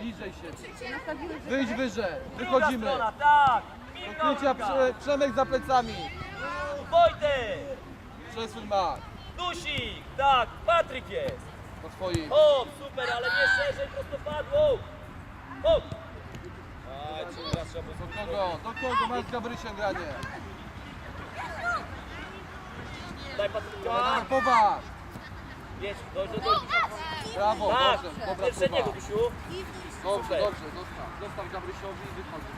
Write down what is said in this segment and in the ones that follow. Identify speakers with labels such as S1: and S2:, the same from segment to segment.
S1: bliżej się. Wyjdź wyżej,
S2: Druga
S1: wychodzimy.
S2: strona, tak!
S1: Krycia. Prze Przemek za plecami.
S2: Wojtek!
S1: Przesuń Max.
S2: Dusik! Tak, Patryk jest!
S1: Po swoim.
S2: O, super, ale nie szerzej, prostopadło! O! Aj, czy raz trzeba
S1: Do kogo? Do kogo? Masz z Gabrysią granie.
S2: Daj Patryka!
S1: Tak, poważ.
S2: Jedź, dojdzie do Dusia.
S1: Brawo,
S2: Tak,
S1: dobrze, dobra
S2: pierwsze niego,
S1: próba.
S2: Dusiu.
S1: Dobrze,
S2: Super.
S1: dobrze, zostaw. Zostaw Gabrysiowi i wychodzi.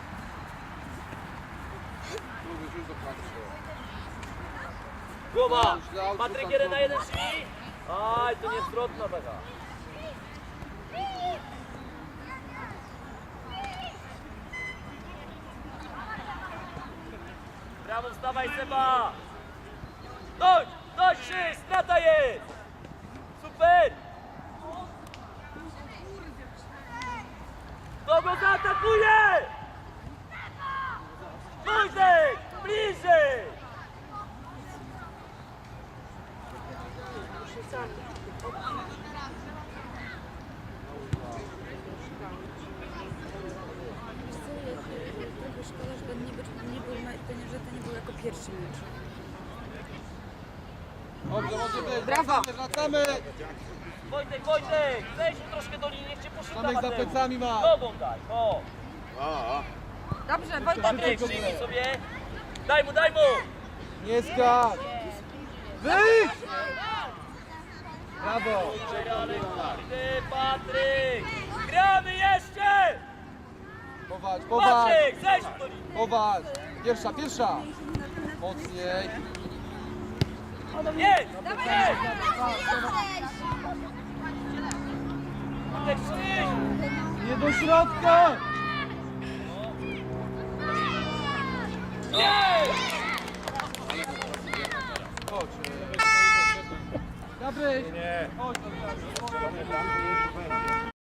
S1: Mówisz już do pracy.
S2: Głowa! Patryk jeden na jeden szli! Aj, to nie zwrotna taka. Brawo, wstawaj Seba! Dojdź, trzy, strata jest! Super! Zaatakuje? Wojtek, bliżej!
S3: Wiesz co, ja, trochę szkoda, że to nie, był- nie był, me- to nie, że to nie był jako pierwszy mecz.
S1: Dobrze, może być.
S3: Brawo.
S1: Wracamy.
S2: Wojtek, Wojtek, zejdź mu troszkę do linii, niech
S1: Tomek za plecami ma.
S2: Nogą daj, o.
S3: Dobrze, Wojtek,
S2: Patryk,
S1: Szybko
S2: przyjmij sobie. Daj mu, daj mu.
S1: Nie skacz. Wyjdź. Brawo.
S2: Ale kurde, Patryk. Gramy jeszcze.
S1: Poważ, poważ.
S2: Patryk, zejdź do linii.
S1: Poważ. Pierwsza, pierwsza. Mocniej.
S2: Jedź, jedź. Patryk,
S1: do środka.
S2: Jedź.
S1: Chodź. Chodź.